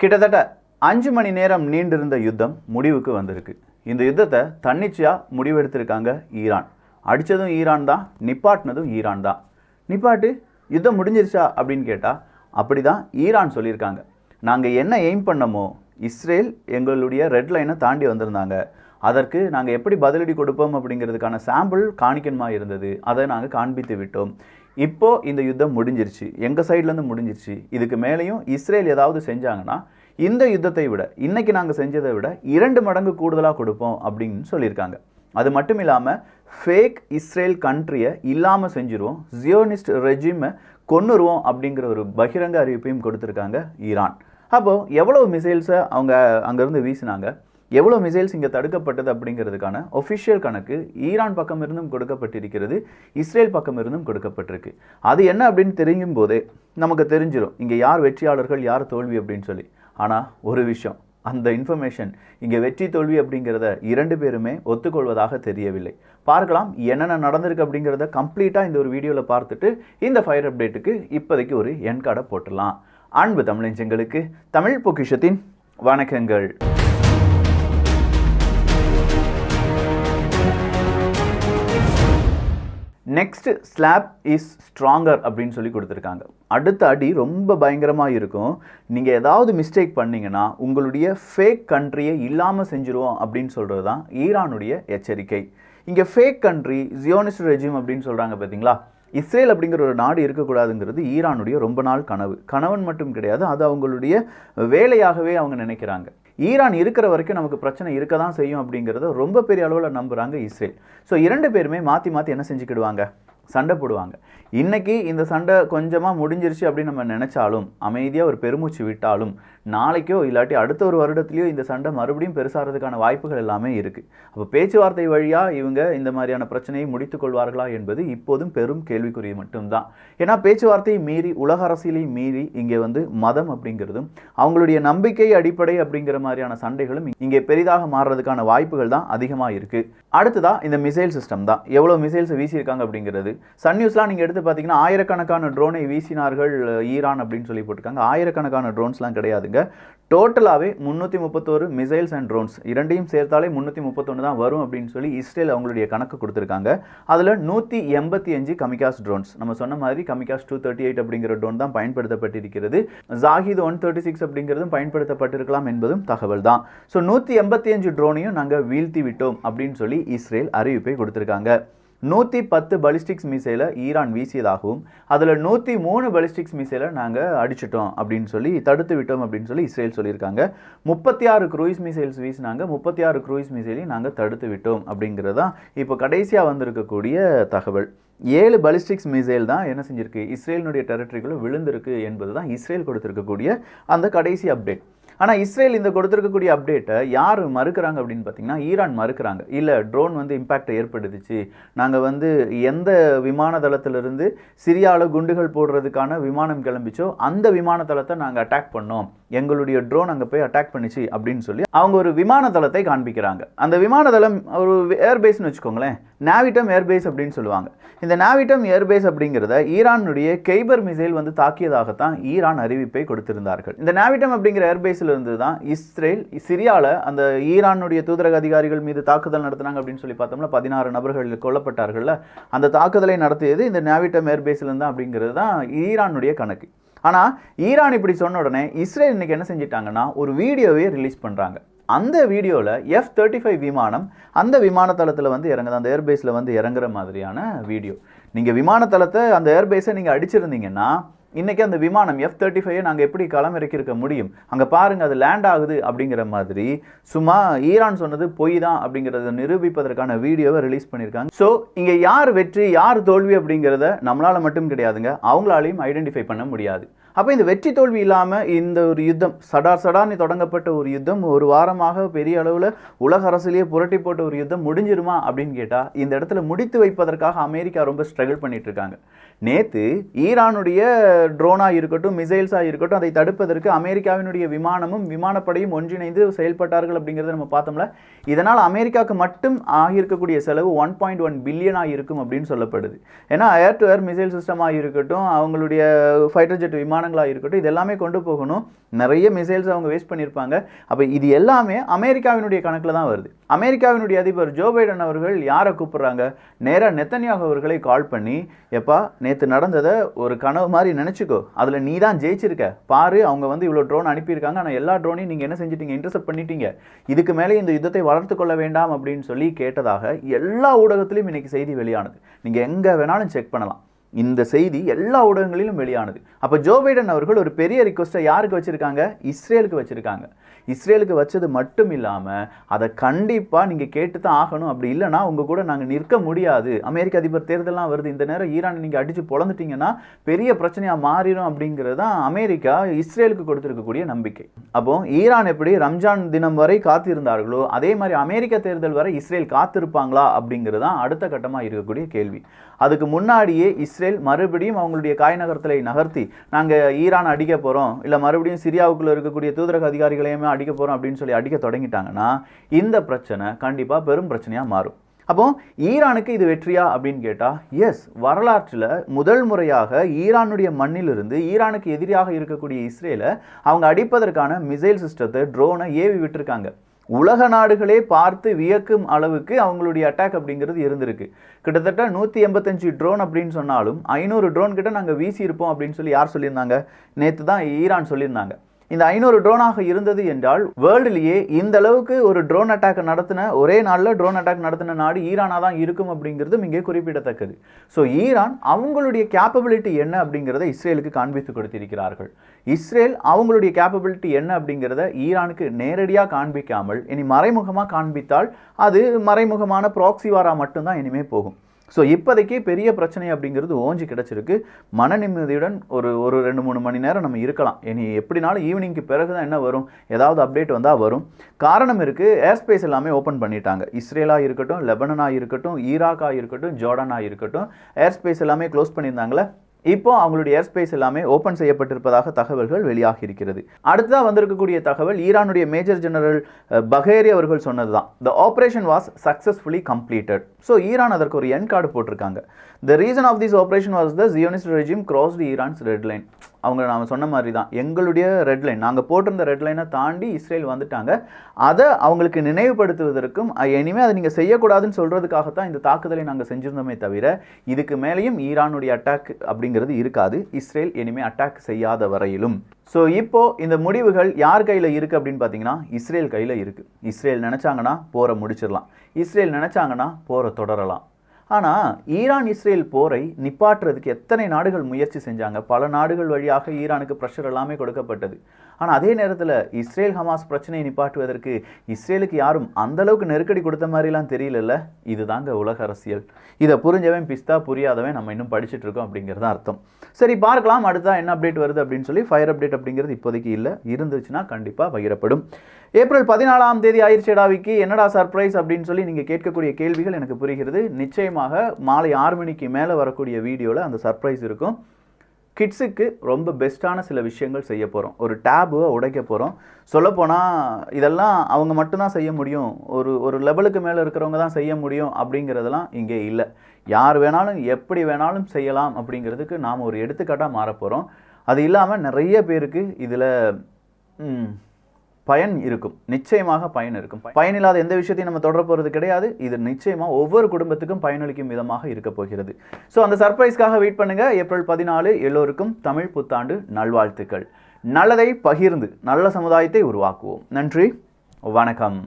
கிட்டத்தட்ட அஞ்சு மணி நேரம் நீண்டிருந்த யுத்தம் முடிவுக்கு வந்திருக்கு. இந்த யுத்தத்தை தன்னிச்சையாக முடிவெடுத்திருக்காங்க ஈரான். அடித்ததும் ஈரான் தான் நிப்பாட்டினதும் ஈரான் தான். நிப்பாட்டு யுத்தம் முடிஞ்சிருச்சா அப்படின்னு கேட்டால் அப்படி தான் ஈரான் சொல்லியிருக்காங்க. நாங்கள் என்ன எய்ம் பண்ணமோ இஸ்ரேல் எங்களுடைய ரெட் லைனை தாண்டி வந்திருந்தாங்க. அதற்கு நாங்கள் எப்படி பதிலடி கொடுப்போம் அப்படிங்கிறதுக்கான சாம்பிள் காணிக்கணுமா இருந்தது. அதை நாங்கள் காண்பித்து விட்டோம். இப்போ இந்த யுத்தம் முடிஞ்சிருச்சு. எங்கள் சைட்லேருந்து முடிஞ்சிருச்சு. இதுக்கு மேலேயும் இஸ்ரேல் ஏதாவது செஞ்சாங்கன்னா இந்த யுத்தத்தை விட இன்றைக்கி நாங்கள் செஞ்சதை விட இரண்டு மடங்கு கூடுதலாக கொடுப்போம் அப்படின்னு சொல்லியிருக்காங்க. அது மட்டும் இல்லாமல் ஃபேக் இஸ்ரேல் கண்ட்ரியை இல்லாமல் செஞ்சுருவோம். ஜியோனிஸ்ட் ரெஜிமை கொன்னுருவோம் அப்படிங்கிற ஒரு பகிரங்க அறிவிப்பையும் கொடுத்துருக்காங்க ஈரான். அப்போது எவ்வளோ மிசைல்ஸை அவங்க அங்கேருந்து வீசினாங்க? எவ்வளோ மிசைல்ஸ் இங்கே தடுக்கப்பட்டது அப்படிங்கிறதுக்கான ஒஃபிஷியல் கணக்கு ஈரான் பக்கம் இருந்தும் கொடுக்கப்பட்டிருக்கிறது இஸ்ரேல் பக்கம் இருந்தும் கொடுக்கப்பட்டிருக்கு. அது என்ன அப்படின்னு தெரியும் போதே நமக்கு தெரிஞ்சிடும் இங்கே யார் வெற்றியாளர்கள் யார் தோல்வி அப்படின்னு சொல்லி. ஆனால் ஒரு விஷயம் அந்த இன்ஃபர்மேஷன் இங்கே வெற்றி தோல்வி அப்படிங்கிறத இரண்டு பேருமே ஒத்துக்கொள்வதாக தெரியவில்லை. பார்க்கலாம் என்னென்ன நடந்திருக்கு அப்படிங்கிறத கம்ப்ளீட்டாக இந்த ஒரு வீடியோவில் பார்த்துட்டு இந்த ஃபயர் அப்டேட்டுக்கு இப்போதைக்கு ஒரு என் கார்டை போட்டுடலாம். அன்பு தமிழஞ்சங்களுக்கு தமிழ் பொக்கிஷத்தின் வணக்கங்கள். நெக்ஸ்ட் ஸ்லாப் இஸ் ஸ்ட்ராங்கர் அப்படின்னு சொல்லி கொடுத்துருக்காங்க. அடுத்த அடி ரொம்ப பயங்கரமாக இருக்கும். நீங்கள் ஏதாவது மிஸ்டேக் பண்ணிங்கன்னா உங்களுடைய ஃபேக் கண்ட்ரியை இல்லாமல் செஞ்சுருவோம் அப்படின்னு சொல்கிறது தான் ஈரானுடைய எச்சரிக்கை. இங்கே ஃபேக் கண்ட்ரி ஜியோனிஸ்ட் ரெஜிம் அப்படின்னு சொல்கிறாங்க பார்த்தீங்களா இஸ்ரேல் அப்படிங்கிற ஒரு நாடு இருக்கக்கூடாதுங்கிறது ஈரானுடைய ரொம்ப நாள் கனவு. கணவன் மட்டும் கிடையாது அது அவங்களுடைய வேலையாகவே அவங்க நினைக்கிறாங்க. ஈரான் இருக்கிற வரைக்கும் நமக்கு பிரச்சனை இருக்க தான் செய்யும் அப்படிங்கிறத ரொம்ப பெரிய அளவில் நம்புகிறாங்க இஸ்ரேல். ஸோ இரண்டு பேருமே மாற்றி மாற்றி என்ன செஞ்சுக்கிடுவாங்க? சண்டை போடுவாங்க. இன்றைக்கி இந்த சண்டை கொஞ்சமாக முடிஞ்சிருச்சு அப்படின்னு நம்ம நினச்சாலும் அமைதியாக ஒரு பெருமூச்சு விட்டாலும் நாளைக்கோ இல்லாட்டி அடுத்த ஒரு வருடத்துலையோ இந்த சண்டை மறுபடியும் பெருசாகிறதுக்கான வாய்ப்புகள் எல்லாமே இருக்குது அப்போ பேச்சுவார்த்தை வழியாக இவங்க இந்த மாதிரியான பிரச்சனையை முடித்து கொள்வார்களா என்பது இப்போதும் பெரும் கேள்விக்குறி மட்டும்தான். ஏன்னா பேச்சுவார்த்தையை மீறி உலக அரசியலையும் மீறி இங்கே வந்து மதம் அப்படிங்கிறதும் அவங்களுடைய நம்பிக்கை அடிப்படை அப்படிங்கிற மாதிரியான சண்டைகளும் இங்கே பெரிதாக மாறுறதுக்கான வாய்ப்புகள் தான் அதிகமாக இருக்குது அடுத்ததாக இந்த மிசைல் சிஸ்டம் தான். எவ்வளோ மிசைல்ஸை வீசியிருக்காங்க அப்படிங்கிறது. சன் நியூஸ்லாம் நீங்கள் எடுத்து பார்த்தீங்கன்னா ஆயிரக்கணக்கான ட்ரோனை வீசினார்கள் ஈரான் அப்படின்னு சொல்லி போட்டிருக்காங்க. ஆயிரக்கணக்கான ட்ரோன்ஸ்லாம் கிடையாதுங்க. டோட்டலாகவே முந்நூற்றி முப்பத்தோரு மிசைல்ஸ் அண்ட் ட்ரோன்ஸ் இரண்டையும் சேர்த்தாலே முந்நூற்றி முப்பத்தொன்று தான் வரும் அப்படின்னு சொல்லி இஸ்ரேல் அவங்களுடைய கணக்கு கொடுத்துருக்காங்க. அதில் நூற்றி எண்பத்தி அஞ்சு கமிகாஸ் ட்ரோன்ஸ் நம்ம சொன்ன மாதிரி கமிகாஸ் டூ தேர்ட்டி எயிட் அப்படிங்கிற ட்ரோன் தான் பயன்படுத்தப்பட்டிருக்கிறது. ஜாகித் ஒன் தேர்ட்டி சிக்ஸ் அப்படிங்கிறதும் பயன்படுத்தப்பட்டிருக்கலாம் என்பதும் தகவல் தான். ஸோ நூற்றி எண்பத்தி அஞ்சு ட்ரோனையும் நாங்கள் வீழ்த்தி விட்டோம் அப்படின்னு சொல்லி இஸ்ரேல் அறிவிப்பை கொடுத்துருக்காங்க. நூற்றி பத்து பலிஸ்டிக்ஸ் மிசைலை ஈரான் வீசியதாகவும் அதில் நூற்றி மூணு பலிஸ்டிக்ஸ் மிசைலை நாங்கள் அடிச்சிட்டோம் அப்படின்னு சொல்லி தடுத்து விட்டோம் அப்படின்னு சொல்லி இஸ்ரேல் சொல்லியிருக்காங்க. முப்பத்தி ஆறு க்ரூயிஸ் மிசைல்ஸ் வீசினாங்க. முப்பத்தி ஆறு க்ரூயிஸ் மிசைலையும் நாங்கள் தடுத்து விட்டோம் அப்படிங்கிறது தான் இப்போ கடைசியாக வந்திருக்கக்கூடிய தகவல். ஏழு பலிஸ்டிக்ஸ் மிசைல் தான் என்ன செஞ்சிருக்கு? இஸ்ரேலினுடைய டெரிட்டரிக்குள்ளே விழுந்திருக்கு என்பது தான் இஸ்ரேல் கொடுத்துருக்கக்கூடிய அந்த கடைசி அப்டேட் ஆனால் இஸ்ரேல் இந்த கொடுத்துருக்கக்கூடிய அப்டேட்டை யார் மறுக்கிறாங்க அப்படின்னு பார்த்தீங்கன்னா ஈரான் மறுக்கிறாங்க. இல்லை ட்ரோன் வந்து இம்பேக்ட் ஏற்படுத்துச்சு. நாங்கள் வந்து எந்த விமான தளத்திலிருந்து சிரியாவில் குண்டுகள் போடுறதுக்கான விமானம் கிளம்பிச்சோ அந்த விமான தளத்தை நாங்கள் அட்டாக் பண்ணோம். எங்களுடைய ட்ரோன் அங்கே போய் அட்டாக் பண்ணிச்சு அப்படின்னு சொல்லி அவங்க ஒரு விமான தளத்தை காண்பிக்கிறாங்க. அந்த விமான தளம் ஒரு ஏர்பேஸ்னு வச்சுக்கோங்களேன். நாவிட்டம் ஏர்பேஸ் அப்படின்னு சொல்லுவாங்க. இந்த நாவிட்டம் ஏர்பேஸ் அப்படிங்கிறத ஈரானுடைய கெய்பர் மிசைல் வந்து தாக்கியதாகத்தான் ஈரான் அறிவிப்பை கொடுத்திருந்தார்கள். இந்த நாவிட்டம் அப்படிங்கிற ஏர்பேஸில் இருந்து தான் இஸ்ரேல் சிரியாவில் அந்த ஈரானுடைய தூதரக அதிகாரிகள் மீது தாக்குதல் நடத்தினாங்க அப்படின்னு சொல்லி பார்த்தோம்னா பதினாறு நபர்கள் கொல்லப்பட்டார்கள்ல அந்த தாக்குதலை நடத்தியது இந்த நாவிட்டம் ஏர்பேஸிலிருந்து தான் அப்படிங்கிறது தான் ஈரானுடைய கணக்கு. ஆனால் ஈரான் இப்படி சொன்ன உடனே இஸ்ரேல் இன்னைக்கு என்ன செஞ்சிட்டாங்கன்னா ஒரு வீடியோவே ரிலீஸ் பண்ணுறாங்க அந்த வீடியோவில் எஃப் தேர்ட்டி ஃபைவ் விமானம் அந்த விமானத்தளத்தில் வந்து இறங்குது. அந்த ஏர்பேஸில் வந்து இறங்குற மாதிரியான வீடியோ. நீங்கள் விமானத்தளத்தை அந்த ஏர்பேஸை நீங்கள் அடிச்சிருந்தீங்கன்னா இன்றைக்கி அந்த விமானம் எஃப் தேர்ட்டி ஃபைவை நாங்கள் எப்படி களமிறக்கியிருக்க முடியும்? அங்கே பாருங்கள் அது லேண்ட் ஆகுது அப்படிங்கிற மாதிரி சும்மா ஈரான் சொன்னது பொய் தான் அப்படிங்கிறத நிரூபிப்பதற்கான வீடியோவை ரிலீஸ் பண்ணியிருக்காங்க. ஸோ இங்கே யார் வெற்றி யார் தோல்வி அப்படிங்கிறத நம்மளால் மட்டும் கிடையாதுங்க. அவங்களாலையும் ஐடென்டிஃபை பண்ண முடியாது. அப்போ இந்த வெற்றி தோல்வி இல்லாமல் இந்த ஒரு யுத்தம் சடார் சடார்னு தொடங்கப்பட்ட ஒரு யுத்தம் ஒரு வாரமாக பெரிய அளவில் உலக அரசிலேயே புரட்டி போட்ட ஒரு யுத்தம் முடிஞ்சிருமா அப்படின்னு கேட்டால் இந்த இடத்துல முடித்து வைப்பதற்காக அமெரிக்கா ரொம்ப ஸ்ட்ரகிள் பண்ணிட்டு இருக்காங்க. நேற்று ஈரானுடைய ட்ரோனாக இருக்கட்டும் மிசைல்ஸாக இருக்கட்டும் அதை தடுப்பதற்கு அமெரிக்காவினுடைய விமானமும் விமானப்படையும் ஒன்றிணைந்து செயல்பட்டார்கள் அப்படிங்கிறத நம்ம பார்த்தோம்ல. இதனால் அமெரிக்காவுக்கு மட்டும் ஆகியிருக்கக்கூடிய செலவு ஒன் பாயிண்ட் ஒன் பில்லியனாக இருக்கும் அப்படின்னு சொல்லப்படுது. ஏன்னா ஏர் டு ஏர் மிசைல் சிஸ்டமாக இருக்கட்டும் அவங்களுடைய ஃபைட்டர் ஜெட் விமானங்களாக இருக்கட்டும் இது எல்லாமே கொண்டு போகணும். நிறைய மிசைல்ஸ் அவங்க வேஸ்ட் பண்ணியிருப்பாங்க. அப்போ இது எல்லாமே அமெரிக்காவினுடைய கணக்கில் தான் வருது. அமெரிக்காவினுடைய அதிபர் ஜோ பைடன் அவர்கள் யாரை கூப்பிட்றாங்க? நேராக நெத்தன்யாக அவர்களை கால் பண்ணி எப்பா நேற்று நடந்ததை ஒரு கனவு மாதிரி நினச்சிக்கோ. அதில் நீ தான் ஜெயிச்சிருக்க. பாரு அவங்க வந்து இவ்வளோ ட்ரோன் அனுப்பியிருக்காங்க. ஆனால் எல்லா ட்ரோனையும் நீங்கள் என்ன செஞ்சிட்டீங்க? இன்டர்செப்ட் பண்ணிட்டீங்க. இதுக்கு மேலே இந்த யுத்தத்தை வளர்த்து கொள்ள வேண்டாம் அப்படின்னு சொல்லி கேட்டதாக எல்லா ஊடகத்திலையும் இன்றைக்கி செய்தி வெளியானது. நீங்கள் எங்கே வேணாலும் செக் பண்ணலாம். இந்த செய்தி எல்லா ஊடகங்களிலும் வெளியானது. அப்போ ஜோ பைடன் அவர்கள் ஒரு பெரிய ரிக்வஸ்ட்டை யாருக்கு வச்சுருக்காங்க? இஸ்ரேலுக்கு வச்சுருக்காங்க. இஸ்ரேலுக்கு வச்சது மட்டும் இல்லாமல் அதை கண்டிப்பாக நீங்கள் கேட்டு தான் ஆகணும். அப்படி இல்லைனா உங்கள் கூட நாங்கள் நிற்க முடியாது. அமெரிக்க அதிபர் தேர்தலாம் வருது. இந்த நேரம் ஈரானை நீங்கள் அடித்து பொழந்துட்டீங்கன்னா பெரிய பிரச்சனையாக மாறிடும் அப்படிங்கிறது தான் அமெரிக்கா இஸ்ரேலுக்கு கொடுத்துருக்கக்கூடிய நம்பிக்கை. அப்போ ஈரான் எப்படி ரம்ஜான் தினம் வரை காத்திருந்தார்களோ அதே மாதிரி அமெரிக்க தேர்தல் வரை இஸ்ரேல் காத்திருப்பாங்களா அப்படிங்கிறது தான் அடுத்த கட்டமாக இருக்கக்கூடிய கேள்வி. அதுக்கு முன்னாடியே இஸ்ரேல் இஸ்ரேல் மறுபடியும் அவங்களுடைய காய் நகரத்தில் நகர்த்தி நாங்கள் ஈரான் அடிக்க போகிறோம் இல்லை மறுபடியும் சிரியாவுக்குள்ளே இருக்கக்கூடிய தூதரக அதிகாரிகளையுமே அடிக்க போகிறோம் அப்படின்னு சொல்லி அடிக்க தொடங்கிட்டாங்கன்னா இந்த பிரச்சனை கண்டிப்பாக பெரும் பிரச்சனையாக மாறும். அப்போ ஈரானுக்கு இது வெற்றியா அப்படின்னு கேட்டால் எஸ் வரலாற்றில் முதல் முறையாக ஈரானுடைய மண்ணிலிருந்து ஈரானுக்கு எதிரியாக இருக்கக்கூடிய இஸ்ரேலை அவங்க அடிப்பதற்கான மிசைல் சிஸ்டத்தை ட்ரோனை ஏவி விட்டுருக்காங்க. உலக நாடுகளே பார்த்து வியக்கும் அளவுக்கு அவங்களுடைய அட்டாக் அப்படிங்கிறது இருந்திருக்கு. கிட்டத்தட்ட நூற்றி எண்பத்தஞ்சு ட்ரோன் அப்படின்னு சொன்னாலும் ஐநூறு ட்ரோன் கிட்ட நாங்கள் வீசி இருப்போம் அப்படின்னு சொல்லி யார் சொல்லியிருந்தாங்க? நேற்று தான் ஈரான் சொல்லியிருந்தாங்க. இந்த ஐநூறு ட்ரோனாக இருந்தது என்றால் வேர்ல்டுலேயே இந்த அளவுக்கு ஒரு ட்ரோன் அட்டாக் நடத்தின ஒரே நாளில் ட்ரோன் அட்டாக் நடத்தின நாடு ஈரானாக தான் இருக்கும் அப்படிங்கிறதும் இங்கே குறிப்பிடத்தக்கது. ஸோ ஈரான் அவங்களுடைய கேப்பபிலிட்டி என்ன அப்படிங்கிறத இஸ்ரேலுக்கு காண்பித்து கொடுத்திருக்கிறார்கள். இஸ்ரேல் அவங்களுடைய கேப்பபிலிட்டி என்ன அப்படிங்கிறத ஈரானுக்கு நேரடியாக காண்பிக்காமல் இனி மறைமுகமாக காண்பித்தால் அது மறைமுகமான ப்ராக்சி வாரா மட்டும்தான் இனிமேல் போகும். ஸோ இப்போதைக்கு பெரிய பிரச்சனை அப்படிங்கிறது ஓஞ்சி கிடச்சிருக்கு. மன நிம்மதியுடன் ஒரு ஒரு ரெண்டு மூணு மணி நேரம் நம்ம இருக்கலாம். இனி எப்படினாலும் ஈவினிங்க்கு பிறகு தான் என்ன வரும்? ஏதாவது அப்டேட் வந்தால் வரும். காரணம் இருக்குது ஏர் ஸ்பேஸ் எல்லாமே ஓப்பன் பண்ணிட்டாங்க. இஸ்ரேலாக இருக்கட்டும் லெபனனாக இருக்கட்டும் ஈராக்காக இருக்கட்டும் ஜோர்டனாக இருக்கட்டும் ஏர் ஸ்பேஸ் எல்லாமே க்ளோஸ் பண்ணியிருந்தாங்களே? இப்போ அவங்களுடைய ஏர் ஸ்பேஸ் எல்லாமே ஓப்பன் செய்யப்பட்டிருப்பதாக தகவல்கள் வெளியாகி இருக்கிறது அடுத்ததாக வந்திருக்கக்கூடிய தகவல் ஈரானுடைய மேஜர் ஜெனரல் பஹேரி அவர்கள் சொன்னது தான் the operation was successfully completed so Iran அதற்கு ஒரு என் கார்டு போட்டிருக்காங்க. The reason of this operation was the Zionist regime cross the Iran's red line அவங்க நாம் சொன்ன மாதிரி தான் எங்களுடைய ரெட் லைன் நாங்கள் போட்டிருந்த ரெட் லைனை தாண்டி இஸ்ரேல் வந்துட்டாங்க. அதை அவங்களுக்கு நினைவுபடுத்துவதற்கும் இனிமேல் அதை நீங்கள் செய்யக்கூடாதுன்னு சொல்கிறதுக்காகத்தான் இந்த தாக்குதலை நாங்கள் செஞ்சிருந்தோமே தவிர இதுக்கு மேலேயும் ஈரானுடைய அட்டாக் அப்படிங்கிறது இருக்காது. இஸ்ரேல் இனிமேல் அட்டாக் செய்யாத வரையிலும். ஸோ இப்போ இந்த முடிவுகள் யார் கையில் இருக்குது அப்படின்னு பார்த்தீங்கன்னா இஸ்ரேல் கையில் இருக்குது இஸ்ரேல் நினச்சாங்கன்னா போரை முடிச்சிடலாம். இஸ்ரேல் நினச்சாங்கன்னா போரை தொடரலாம். ஆனால் ஈரான் இஸ்ரேல் போரை நிப்பாட்டுறதுக்கு எத்தனை நாடுகள் முயற்சி செஞ்சாங்க? பல நாடுகள் வழியாக ஈரானுக்கு ப்ரெஷர் எல்லாமே கொடுக்கப்பட்டது. ஆனால் அதே நேரத்தில் இஸ்ரேல் ஹமாஸ் பிரச்சனையை நிப்பாட்டுவதற்கு இஸ்ரேலுக்கு யாரும் அந்தளவுக்கு நெருக்கடி கொடுத்த மாதிரிலாம் தெரியலல்ல? இதுதாங்க உலக அரசியல். இதை புரிஞ்சவன் பிஸ்தா புரியாதவன் நம்ம இன்னும் படிச்சுட்டு இருக்கோம் அப்படிங்கிறது அர்த்தம். சரி பார்க்கலாம். அடுத்தா என்ன அப்டேட் வருது அப்படின்னு சொல்லி ஃபயர் அப்டேட் அப்படிங்கிறது இப்போதைக்கு இல்லை. இருந்துச்சுன்னா கண்டிப்பாக பகிரப்படும். ஏப்ரல் பதினாலாம் தேதி ஆயிர்ச்சேடாவிக்கு என்னடா சர்ப்ரைஸ் அப்படின்னு சொல்லி நீங்கள் கேட்கக்கூடிய கேள்விகள் எனக்கு புரிகிறது. நிச்சயமாக மாலை ஆறு மணிக்கு மேலே வரக்கூடிய வீடியோவில் அந்த சர்ப்ரைஸ் இருக்கும். கிட்ஸுக்கு ரொம்ப பெஸ்ட்டான சில விஷயங்கள் செய்ய போகிறோம் ஒரு டேபுவை உடைக்க போகிறோம் சொல்லப்போனால் இதெல்லாம் அவங்க மட்டும்தான் செய்ய முடியும். ஒரு ஒரு லெவலுக்கு மேலே இருக்கிறவங்க தான் செய்ய முடியும் அப்படிங்கிறதெல்லாம் இங்கே இல்லை. யார் வேணாலும் எப்படி வேணாலும் செய்யலாம் அப்படிங்கிறதுக்கு நாம் ஒரு எடுத்துக்காட்டாக மாற போகிறோம் அது இல்லாமல் நிறைய பேருக்கு இதில் பயன் இருக்கும். நிச்சயமாக பயன் இருக்கும். பயனில்லாத எந்த விஷயத்தையும் நம்ம தொடர போகிறது கிடையாது. இது நிச்சயமாக ஒவ்வொரு குடும்பத்துக்கும் பயனளிக்கும் விதமாக இருக்க போகிறது. ஸோ அந்த சர்ப்ரைஸ்க்காக வெயிட் பண்ணுங்க. ஏப்ரல் பதினாலு எல்லோருக்கும் தமிழ் புத்தாண்டு நல்வாழ்த்துக்கள். நல்லதை பகிர்ந்து நல்ல சமுதாயத்தை உருவாக்குவோம். நன்றி. வணக்கம்.